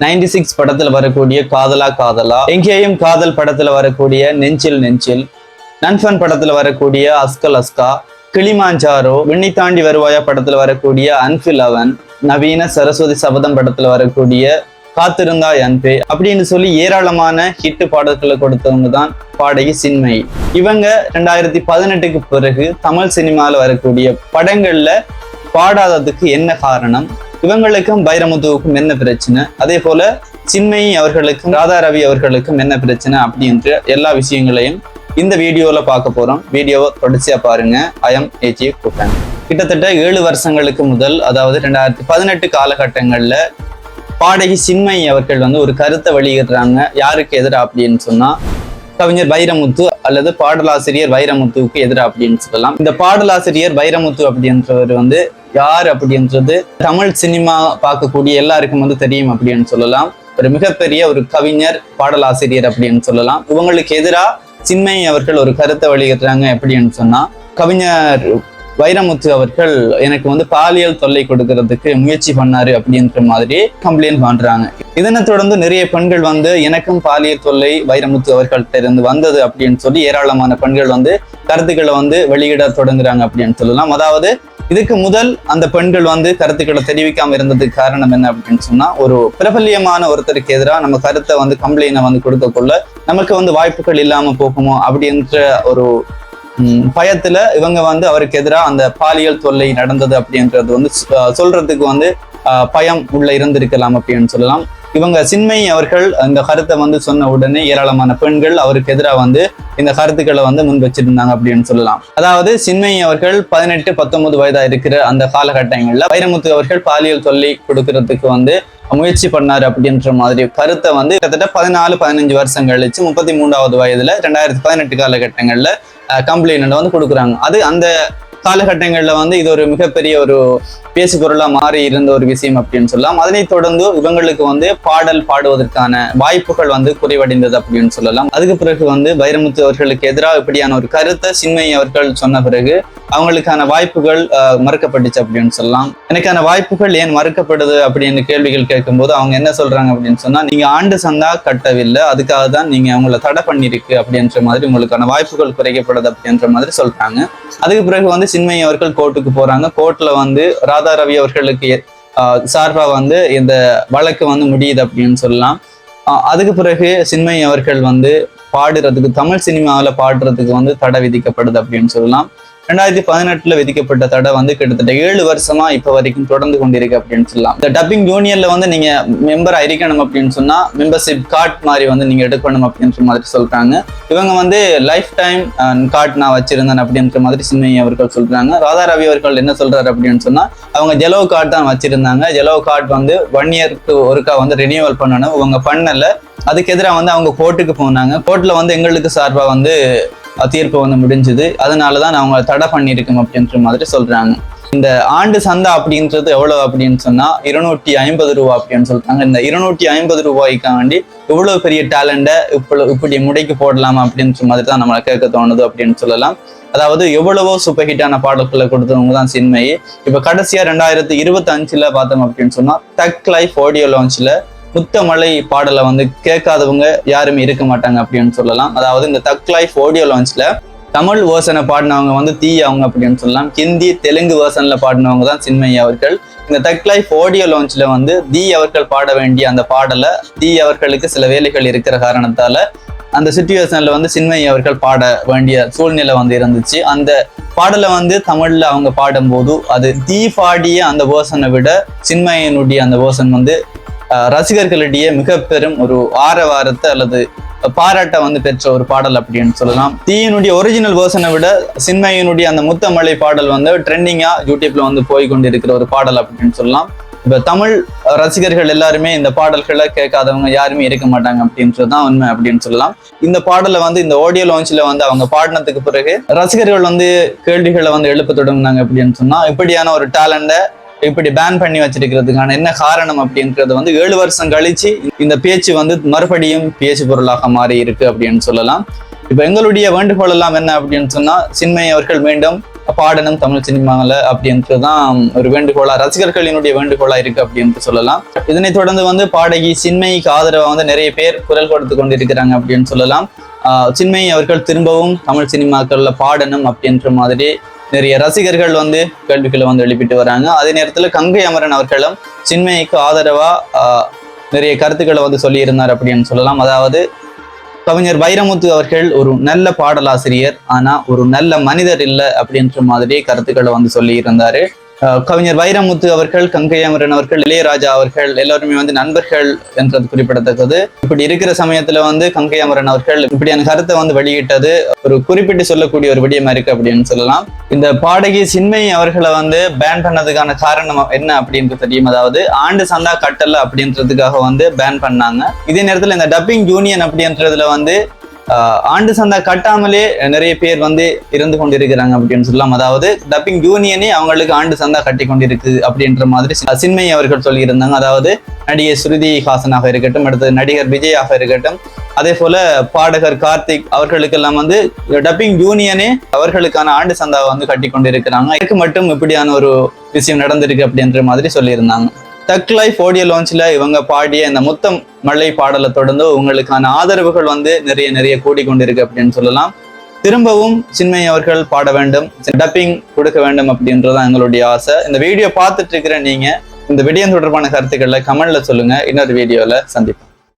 Ninety six படத்துல வரக்கூடிய காதலா காதலா எங்கேயும் காதல் படத்துல வரக்கூடிய நெஞ்சில் நெஞ்சில் நன்ஃபன் படத்துல வரக்கூடிய அஸ்கல் அஸ்கா கிளிமாஞ்சாரோ விண்ணை தாண்டி வருவாயா படத்துல வரக்கூடிய அன்பில் அவன் நவீன சரஸ்வதி சபதம் படத்துல வரக்கூடிய காத்திருந்தா அன்பே அப்படின்னு சொல்லி ஏராளமான ஹிட் பாடல்களை கொடுத்தவங்க தான் பாடகி சின்மை இவங்க ரெண்டாயிரத்தி பதினெட்டுக்கு பிறகு தமிழ் சினிமால வரக்கூடிய படங்கள்ல பாடாததுக்கு என்ன காரணம்? இவங்களுக்கும் பைரமுத்துவுக்கும் என்ன பிரச்சனை? அதே போல சின்மயி அவர்களுக்கும் ராதா ரவி அவர்களுக்கும் என்ன பிரச்சனை அப்படின்ற எல்லா விஷயங்களையும் இந்த வீடியோல பார்க்க போறோம். வீடியோவை தொடர்ச்சியா பாருங்க. ஐஎம் ஏஜி கூட்டன் கிட்டத்தட்ட ஏழு வருஷங்களுக்கு முதல் அதாவது ரெண்டாயிரத்தி பதினெட்டு காலகட்டங்களில் பாடகி சின்மயி அவர்கள் வந்து ஒரு கருத்தை வெளியிடுறாங்க. யாருக்கு எதிராக அப்படின்னு சொன்னா கவிஞர் வைரமுத்து அல்லது பாடலாசிரியர் வைரமுத்துவுக்கு எதிரா அப்படின்னு சொல்லலாம். இந்த பாடலாசிரியர் வைரமுத்து அப்படின்றவர் வந்து யார் அப்படின்றது தமிழ் சினிமா பார்க்கக்கூடிய எல்லாருக்கும் வந்து தெரியும் அப்படின்னு சொல்லலாம். ஒரு மிகப்பெரிய ஒரு கவிஞர் பாடலாசிரியர் அப்படின்னு சொல்லலாம். இவங்களுக்கு எதிரா சின்மை அவர்கள் ஒரு கருத்தை வழிகட்டுறாங்க எப்படின்னு சொன்னா கவிஞர் வைரமுத்து அவர்கள் எனக்கு வந்து பாலியல் தொல்லை கொடுக்கறதுக்கு முயற்சி பண்ணாரு அப்படின்ற மாதிரி கம்ப்ளைண்ட் பண்றாங்க. இதனை தொடர்ந்து நிறைய பெண்கள் வந்து எனக்கும் பாலியல் தொல்லை வைரமுத்து அவர்கள்ட்ட இருந்து வந்தது அப்படின்னு சொல்லி ஏராளமான பெண்கள் வந்து கருத்துக்களை வந்து வெளியிட தொடங்குறாங்க அப்படின்னு சொல்லலாம். அதாவது இதுக்கு முதல் அந்த பெண்கள் வந்து கருத்துக்களை தெரிவிக்காம இருந்ததுக்கு காரணம் என்ன அப்படின்னு சொன்னா ஒரு பிரபல்யமான ஒருத்தருக்கு எதிராக நம்ம கருத்தை வந்து கம்ப்ளைண்ட் வந்து கொடுக்கக்குள்ள நமக்கு வந்து வாய்ப்புகள் இல்லாம போகுமோ அப்படின்ற ஒரு பயத்துல இவங்க வந்து அவருக்கு எதிராக அந்த பாலியல் தொல்லை நடந்தது அப்படின்றது வந்து சொல்றதுக்கு வந்து பயம் உள்ள இருந்திருக்கலாம் அப்படின்னு சொல்லலாம். இவங்க சின்மை அவர்கள் இந்த கருத்தை வந்து சொன்ன உடனே ஏராளமான பெண்கள் அவருக்கு எதிராக வந்து இந்த கருத்துக்களை வந்து முன் வச்சிருந்தாங்க அப்படின்னு சொல்லலாம். அதாவது சின்மை அவர்கள் பதினெட்டு பத்தொன்பது வயதா இருக்கிற அந்த காலகட்டங்கள்ல வைரமுத்து அவர்கள் பாலியல் தொல்லை கொடுக்கறதுக்கு வந்து முயற்சி பண்ணார் அப்படின்ற மாதிரி கருத்தை வந்து கிட்டத்தட்ட பதினாலு பதினஞ்சு வருஷம் கழிச்சு முப்பத்தி மூன்றாவது வயதுல ரெண்டாயிரத்தி பதினெட்டு காலகட்டங்கள்ல கம்ப்ளைண்ட் வந்து கொடுக்குறாங்க. அது அந்த காலகட்டங்களில் வந்து இது ஒரு மிகப்பெரிய ஒரு பேசுகொருளா மாறி இருந்த ஒரு விஷயம் அப்படின்னு சொல்லலாம். அதனைத் தொடர்ந்து இவங்களுக்கு வந்து பாடல் பாடுவதற்கான வாய்ப்புகள் வந்து குறைவடைந்தது அப்படின்னு சொல்லலாம். அதுக்கு பிறகு வந்து வைரமுத்து அவர்களுக்கு எதிராக இப்படியான ஒரு கருத்தை சின்மை அவர்கள் சொன்ன பிறகு அவங்களுக்கான வாய்ப்புகள் ஆஹ், மறுக்கப்பட்டுச்சு அப்படின்னு சொல்லலாம். எனக்கான வாய்ப்புகள் ஏன் மறுக்கப்படுது அப்படின்னு கேள்விகள் கேட்கும்போது அவங்க என்ன சொல்றாங்க அப்படின்னு சொன்னா நீங்க ஆண்டு சந்தா கட்டவில்லை அதுக்காக தான் நீங்க அவங்கள தடை பண்ணிருக்கு அப்படின்ற மாதிரி உங்களுக்கான வாய்ப்புகள் குறைக்கப்படுது அப்படின்ற மாதிரி சொல்றாங்க. அதுக்கு பிறகு வந்து சின்மை அவர்கள் கோர்ட்டுக்கு போறாங்க. கோர்ட்ல வந்து ராதா ரவி அவர்களுக்கு ஆஹ், சார்பா வந்து இந்த வழக்கு வந்து முடியுது அப்படின்னு சொல்லலாம். ஆஹ், அதுக்கு பிறகு சின்மை அவர்கள் வந்து பாடுறதுக்கு தமிழ் சினிமாவில் பாடுறதுக்கு வந்து தடை விதிக்கப்படுது அப்படின்னு சொல்லலாம். ரெண்டாயிரத்தி பதினெட்டுல விதிக்கப்பட்ட தடை வந்து கிட்டத்தட்ட ஏழு வருஷமா இப்ப வரைக்கும் தொடர்ந்து கொண்டிருக்கு அப்படின்னு சொல்லலாம். இந்த டப்பிங் யூனியன்ல வந்து நீங்க மெம்பர் அறிக்கணும் அப்படின்னு சொன்னா மெம்பர்ஷிப் கார்டு மாதிரி வந்து நீங்க எடுக்கணும் அப்படின்ற மாதிரி சொல்றாங்க. இவங்க வந்து லைஃப் டைம் கார்டு நான் வச்சிருந்தேன் அப்படின்ற மாதிரி சின்மயி அவர்கள் சொல்றாங்க. ராதா ரவி அவர்கள் என்ன சொல்றாரு அப்படின்னு சொன்னா அவங்க ஜெலோ கார்டு தான் வச்சிருந்தாங்க. ஜெலோ கார்டு வந்து ஒன் இயர்க்கு ஒருக்கா வந்து ரினியூவல் பண்ணணும். இவங்க பண்ணல. அதுக்கு எதிராக வந்து அவங்க கோர்ட்டுக்கு போனாங்க. கோர்ட்டில் வந்து எங்களுக்கு சார்பாக வந்து தீர்ப்பு வந்து முடிஞ்சுது. அதனால தான் அவங்க தடை பண்ணியிருக்கோம் அப்படின்ற மாதிரி சொல்கிறாங்க இந்த ஆண்டு சந்தா அப்படின்றது எவ்வளோ அப்படின்னு சொன்னால் இருநூற்றி ஐம்பது ரூபா அப்படின்னு சொல்கிறாங்க இந்த இருநூற்றி ஐம்பது ரூபாய்க்காண்டி இவ்வளோ பெரிய டேலண்டை இப்படி இப்படி முடைக்கு போடலாமா அப்படின்ற மாதிரி தான் நம்மளை கேட்க தோணுது அப்படின்னு சொல்லலாம். அதாவது எவ்வளவோ சூப்பர் ஹிட்டான பாடல்களை கொடுத்தவங்க தான் சின்மையை. இப்போ கடைசியாக ரெண்டாயிரத்தி இருபத்தஞ்சில் பார்த்தோம் அப்படின்னு சொன்னால் டக் லைஃப் ஆடியோ லான்ச்சில் முத்தமலை பாடலை வந்து கேட்காதவங்க யாருமே இருக்க மாட்டாங்க அப்படின்னு சொல்லலாம். அதாவது இந்த தக் லைஃப் ஆடியோ லான்ச்ல தமிழ் வேர்ஷனை பாடினவங்க வந்து தீ அவங்க அப்படின்னு சொல்லலாம். ஹிந்தி தெலுங்கு வேர்சனில் பாடினவங்க தான் சின்மை அவர்கள். இந்த தக் லைஃப் ஆடியோ லான்ச்ல வந்து தீ அவர்கள் பாட வேண்டிய அந்த பாடலை தீ அவர்களுக்கு சில வேலைகள் இருக்கிற காரணத்தால அந்த சுச்சுவேஷனில் வந்து சின்மை அவர்கள் பாட வேண்டிய சூழ்நிலை வந்து இருந்துச்சு. அந்த பாடலை வந்து தமிழில் அவங்க பாடும்போது அது தீ பாடிய அந்த வேர்ஷனை விட சின்மையனுடைய அந்த வேர்ஷன் வந்து ரசிகர்களிடையே மிக பெரும் ஒரு ஆரவாரத்தை அல்லது பாராட்ட வந்து பெற்ற ஒரு பாடல் அப்படின்னு சொல்லலாம். தீயினுடைய ஒரிஜினல் வேர்ஷனை விட சின்மையினுடைய அந்த முத்தமலை பாடல் வந்து ட்ரெண்டிங்கா யூடியூப்ல வந்து போய் கொண்டிருக்கிற ஒரு பாடல் அப்படின்னு சொல்லலாம். இப்ப தமிழ் ரசிகர்கள் எல்லாருமே இந்த பாடல்களை கேட்காதவங்க யாருமே இருக்க மாட்டாங்க அப்படின்றதுதான் உண்மை அப்படின்னு சொல்லலாம். இந்த பாடலை வந்து இந்த ஆடியோ லான்ச்ல வந்து அவங்க பாடினதுக்கு பிறகு ரசிகர்கள் வந்து கேள்விகளை வந்து எழுப்ப தொடங்கினாங்க அப்படின்னு சொன்னா இப்படியான ஒரு டேலண்டை இப்படி பேன் பண்ணி வச்சிருக்கிறதுக்கான என்ன காரணம் அப்படின்றது வந்து ஏழு வருஷம் கழிச்சு இந்த பேச்சு வந்து மறுபடியும் பேச்சு பொருளாக மாறி இருக்கு அப்படின்னு சொல்லலாம். இப்ப எங்களுடைய வேண்டுகோள் எல்லாம் என்ன அப்படின்னு சொன்னா சின்மை அவர்கள் மீண்டும் பாடணும் தமிழ் சினிமாவில் அப்படின்ட்டு தான் ஒரு வேண்டுகோளா ரசிகர்களினுடைய வேண்டுகோளா இருக்கு அப்படின்ட்டு சொல்லலாம். இதனைத் தொடர்ந்து வந்து பாடகி சின்மைக்கு ஆதரவா வந்து நிறைய பேர் குரல் கொடுத்து கொண்டிருக்கிறாங்க அப்படின்னு சொல்லலாம். ஆஹ் அவர்கள் திரும்பவும் தமிழ் சினிமாக்கள்ல பாடணும் அப்படின்ற மாதிரி நிறைய ரசிகர்கள் வந்து கேள்விகளை வந்து எழுப்பிட்டு வராங்க. அதே நேரத்தில் கங்கை அமரன் அவர்களும் சின்மயிக்கு ஆதரவா நிறைய கருத்துக்களை வந்து சொல்லியிருந்தார் அப்படின்னு சொல்லலாம். அதாவது கவிஞர் வைரமுத்து அவர்கள் ஒரு நல்ல பாடலாசிரியர் ஆனா ஒரு நல்ல மனிதர் இல்லை அப்படின்ற மாதிரி கருத்துக்களை வந்து சொல்லி இருந்தாரு கவிஞர் வைரமுத்து அவர்கள் கங்கை அமரன் அவர்கள் இளையராஜா அவர்கள் எல்லாருமே வந்து நண்பர்கள் என்றது குறிப்பிடத்தக்கது. இப்படி இருக்கிற சமயத்துல வந்து கங்கை அமரன் அவர்கள் இப்படியான கருத்தை வந்து வெளியிட்டது ஒரு குறிப்பிட்டு சொல்லக்கூடிய ஒரு விடயமா இருக்கு அப்படின்னு சொல்லலாம். இந்த பாடகி சின்மை அவர்களை வந்து பேன் பண்ணதுக்கான காரணம் என்ன அப்படின்றது தெரியும். அதாவது ஆண்டு சந்தா கட்டல அப்படின்றதுக்காக வந்து பேன் பண்ணாங்க. இதே நேரத்துல இந்த டப்பிங் யூனியன் அப்படின்றதுல வந்து ஆண்டு சந்தா கட்டாமலே நிறைய பேர் வந்து இருந்து கொண்டிருக்கிறாங்க அப்படின்னு சொல்லலாம். அதாவது டப்பிங் யூனியனே அவங்களுக்கு ஆண்டு சந்தா கட்டி கொண்டிருக்கு அப்படின்ற மாதிரி சின்மை அவர்கள் சொல்லியிருந்தாங்க. அதாவது நடிகை ஸ்ருதி ஹாசனாக இருக்கட்டும் அடுத்து நடிகர் விஜயாக இருக்கட்டும் அதே போல பாடகர் கார்த்திக் அவர்களுக்கெல்லாம் வந்து டப்பிங் யூனியனே அவர்களுக்கான ஆண்டு சந்தாவை வந்து கட்டி கொண்டிருக்கிறாங்க. இதுக்கு மட்டும் இப்படியான ஒரு விஷயம் நடந்திருக்கு அப்படின்ற மாதிரி சொல்லியிருந்தாங்க. டக் லைஃப் ஆடியோ லான்ச்ல இவங்க பாடிய இந்த முத்தம் மழை பாடலை தொடர்ந்து உங்களுக்கான ஆதரவுகள் வந்து நிறைய நிறைய கூடிக்கொண்டிருக்கு அப்படின்னு சொல்லலாம். திரும்பவும் சின்மை அவர்கள் பாட வேண்டும் டப்பிங் கொடுக்க வேண்டும் அப்படின்றதான் எங்களுடைய ஆசை. இந்த வீடியோ பார்த்துட்டு இருக்கிற நீங்க இந்த விடயம் தொடர்பான கருத்துக்களை கமெண்ட்ல சொல்லுங்க. இன்னொரு வீடியோல சந்திப்போம்.